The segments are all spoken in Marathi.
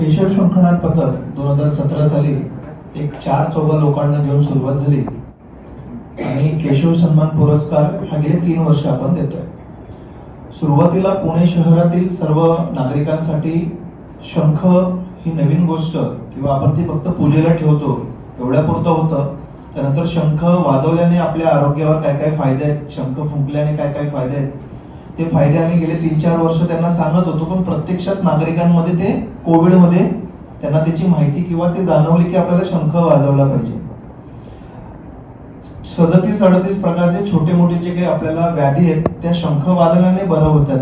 केशव शृंखनाथ पथक दोन हजार सतरा साली एक चार चौघा लोकांना घेऊन सुरुवात झाली. आणि केशव सन्मान पुरस्कार हा गेले तीन वर्ष आपण देतोय. सुरुवातीला पुणे शहरातील सर्व नागरिकांसाठी शंख ही नवीन गोष्ट किंवा आपण ती फक्त पूजेला ठेवतो एवढ्यापुरतं होतं. त्यानंतर शंख वाजवल्याने आपल्या आरोग्यावर काय काय फायदे आहेत? शंख फुंकल्याने काय काय फायदे आहेत? ते फायदे आम्ही गेले तीन चार वर्ष त्यांना सांगत होतो पण प्रत्यक्षात नागरिकांमध्ये ते कोविडमध्ये त्यांना त्याची माहिती किंवा ते जाणवली की आपल्याला शंख वाजवला पाहिजे. सदतीस अडतीस प्रकारचे छोटे मोठे जे काही आपल्याला व्याधी आहेत त्या शंख वादनाने बरं होतात.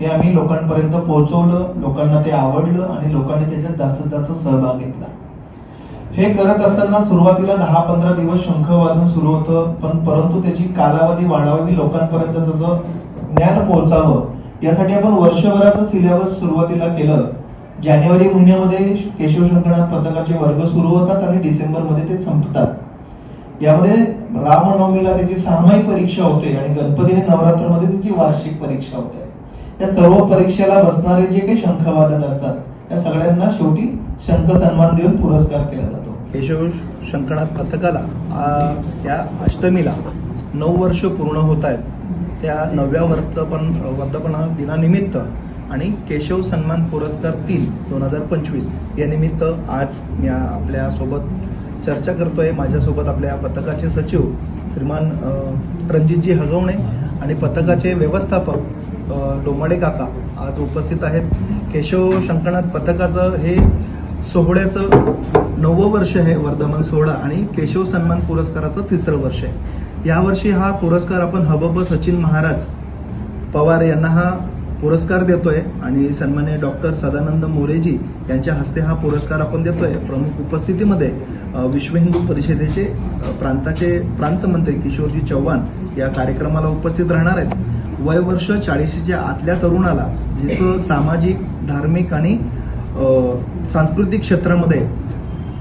हे आम्ही लोकांपर्यंत पोहोचवलं लोकांना ते आवडलं आणि लोकांनी त्याच्यात जास्तीत जास्त सहभाग घेतला. हे करत असताना सुरुवातीला दहा पंधरा दिवस शंख वादन सुरू होतं पण परंतु त्याची कालावधी वाढावी लोकांपर्यंत त्याचं ज्ञान पोहोचावं यासाठी आपण वर्षभराचं सिलेबस सुरुवातीला केलं. जानेवारी महिन्यामध्ये केशव शंकरनाथ पथकाचे वर्ग सुरू होतात आणि डिसेंबरमध्ये ते संपतात. यामध्ये रामनवमीला त्याची सामायिक परीक्षा होते आणि गणपती नवरात्रमध्ये त्याची वार्षिक परीक्षा होते. या सर्व परीक्षेला बसणारे जे काही शंखवादक असतात या सगळ्यांना शेवटी शंख सन्मान देऊन पुरस्कार केला जातो. केशव शंकरनाथ पथकाला या अष्टमीला नऊ वर्ष पूर्ण होत आहेत. त्या नवव्या वर्तपण वर्धापन दिनानिमित्त आणि केशव सन्मान पुरस्कार तीन दोन हजार पंचवीस या निमित्त आज मी आपल्यासोबत चर्चा करतोय. माझ्यासोबत आपल्या पथकाचे सचिव श्रीमान रणजितजी हगवणे आणि पथकाचे व्यवस्थापक डोमाडे काका आज उपस्थित आहेत. केशव शंकरनाथ पथकाचं हे सोहळ्याचं नववं वर्ष आहे वर्धमान सोहळा आणि केशव सन्मान पुरस्काराचं तिसरं वर्ष आहे. यावर्षी हा पुरस्कार आपण हबब सचिन महाराज पवार यांना हा पुरस्कार देतोय आणि सन्मान्य डॉक्टर सदानंद मोरेजी यांच्या हस्ते हा पुरस्कार आपण देतोय. प्रमुख उपस्थितीमध्ये विश्व हिंदू परिषदेचे प्रांताचे प्रांतमंत्री किशोरजी चव्हाण या कार्यक्रमाला उपस्थित राहणार आहेत. वयवर्ष चाळीशीच्या आतल्या तरुणाला जिथं सामाजिक धार्मिक आणि सांस्कृतिक क्षेत्रामध्ये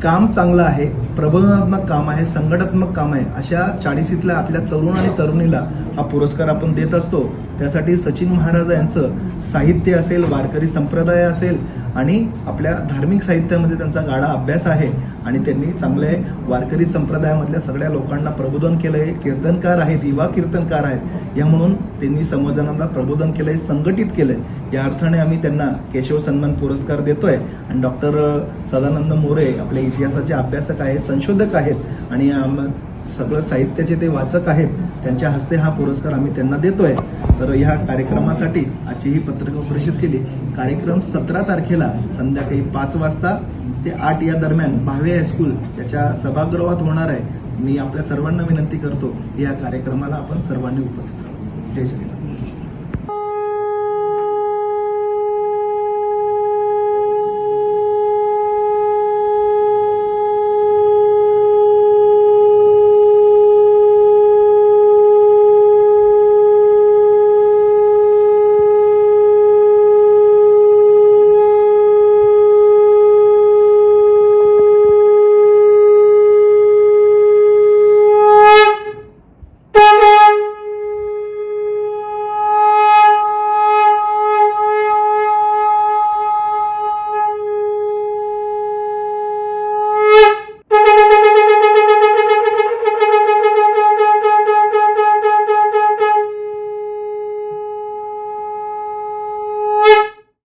काम चांगलं आहे प्रबोधनात्मक काम आहे संघटनात्मक काम आहे अशा चाळीसीतल्या आपल्या तरुण आणि तरुणीला हा पुरस्कार आपण देत असतो. त्यासाठी सचिन महाराज यांचं साहित्य असेल वारकरी संप्रदाय असेल आणि आपल्या धार्मिक साहित्यामध्ये त्यांचा गाढा अभ्यास आहे आणि त्यांनी चांगले वारकरी संप्रदायामधल्या सगळ्या लोकांना प्रबोधन केलं आहे कीर्तनकार आहेत युवा कीर्तनकार आहेत. या म्हणून त्यांनी समाजाला प्रबोधन केलं आहे संघटित केलंय. या अर्थाने आम्ही त्यांना केशव सन्मान पुरस्कार देतोय. आणि डॉक्टर सदानंद मोरे आपले इतिहासाचे अभ्यासक आहेत संशोधक आहेत आणि आम- सगळं साहित्याचे ते वाचक आहेत त्यांच्या हस्ते हा पुरस्कार आम्ही त्यांना देतोय. तर ह्या कार्यक्रमासाठी आजची ही पत्रकार परिषद केली. कार्यक्रम सतरा तारखेला संध्याकाळी पाच वाजता ते आठ या दरम्यान भावे हायस्कूल याच्या सभागृहात होणार आहे. मी आपल्या सर्वांना विनंती करतो की या कार्यक्रमाला आपण सर्वांनी उपस्थित राहू. जय श्रीराम.